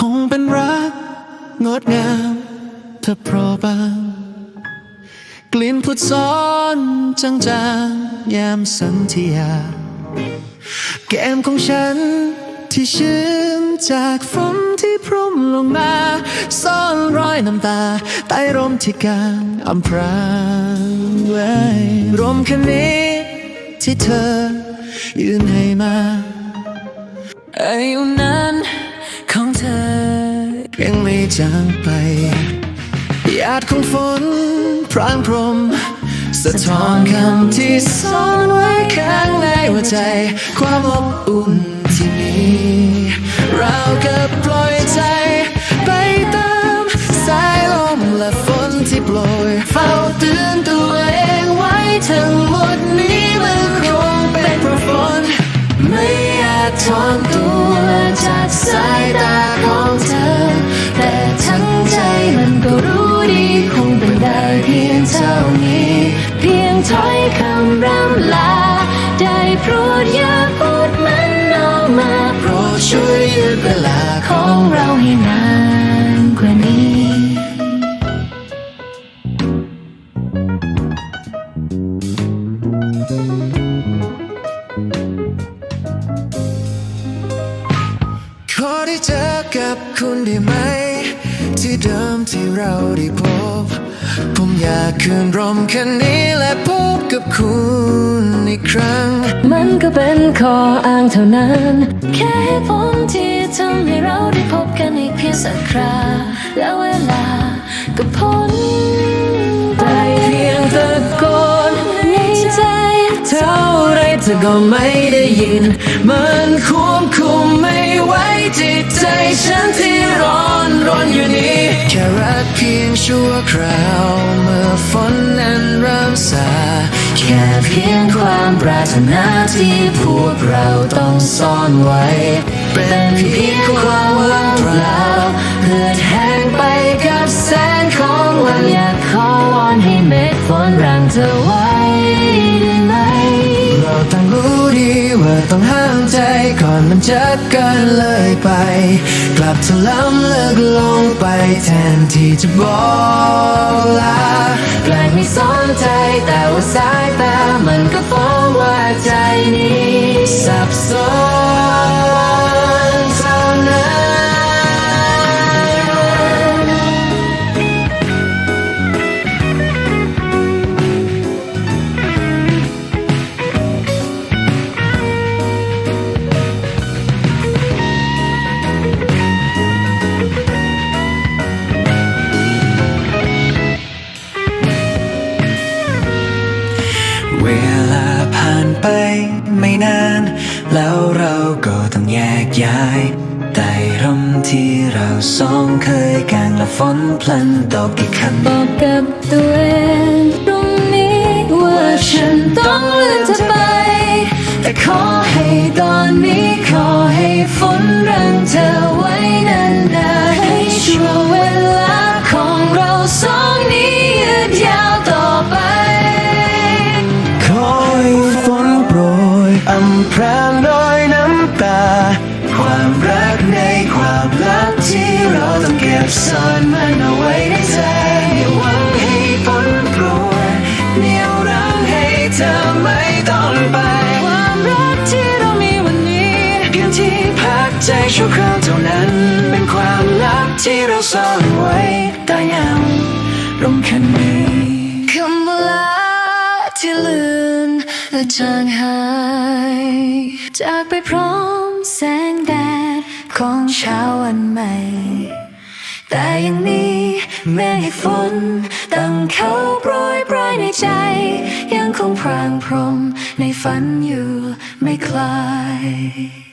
คงเป็นรัก งดงามถ้าโปรบางกลิ่นพุทซ้อนจางๆยามสันทิยา แก้มของฉันที่ชื้นจากฝนที่พรมลงมาซ่อนรอยน้ำตา ใต้ร่มที่กลางอำพรางไว้ร่มคันนี้ที่เธอ ยืนให้มาอายุนั้น ยังไม่จางไปหยาดของฝนพรางพรม สะท้อนคำที่ซ่อนไว้ข้างในหัวใจ ความอบอุ่นที่มีเรากับปล่อยใจ ไปตามสายลมและฝนที่โปรยเฝ้าเตือนตัวเองไว้ทั้งหมดนี้มันคงเป็นเพราะฝนไม่อาจถอน รดอย่าพูดมันออกมาโปรดช่วยยืดเวลาของเราให้นานกว่านี้ ขอได้เจอกับคุณได้ไหม ที่เดิมที่เราได้พบ ผมอยากคืนร่มคันนี้และพบกับคุณอีกครั้ง มันก็เป็นขออ้างเท่านั้น แค่เหตุผลที่ทำให้เราได้พบกันอีกเพียงสักคราแล้วเวลาก็พ้นไปเพียงตะโกนในใจเท่าไรเธอก็ไม่ได้ยิน มันควบคุมไม่ไหวจิตใจฉันที่ อยู่นี้ แค่รักเพียงชั่วคราว เมื่อฝนนั้นเริ่มซาแค่เพียงความปรารถนาที่พวกเราต้องซ่อนไว้ เป็นเพียงความว่าง จะกันเลยไป กลับถลำเลิกลงไปแทนที่จะบอกลาแปลกไม่สนใจแต่ว่าสายตามันก็ฟ้องว่าใจนี้สับสน เวลาผ่านไปไม่นาน แล้วเราก็ต้องแยกย้ายใต้ร่มที่เราสองเคยกางและฝนพลันตกอีกคันบอกกับตัวเองตรงนี้ว่าฉัน อำพรางด้อยน้ำตา ความรักในความลับที่เราต้องเก็บซ่อนมันเอาไว้ในใจหวังให้ฝนโปรยเหนี่ยวรั้งให้เธอไม่ต้องไป ความรักที่เรามีวันนี้เพียงที่พักใจชั่วคราว จางหาย จากไปพร้อมแสงแดดของเช้าวันใหม่ แต่ยังมีเมฆฝนตั้งเขาโปรยปลายในใจ ยังคงพรางพรมในฝันอยู่ไม่คลาย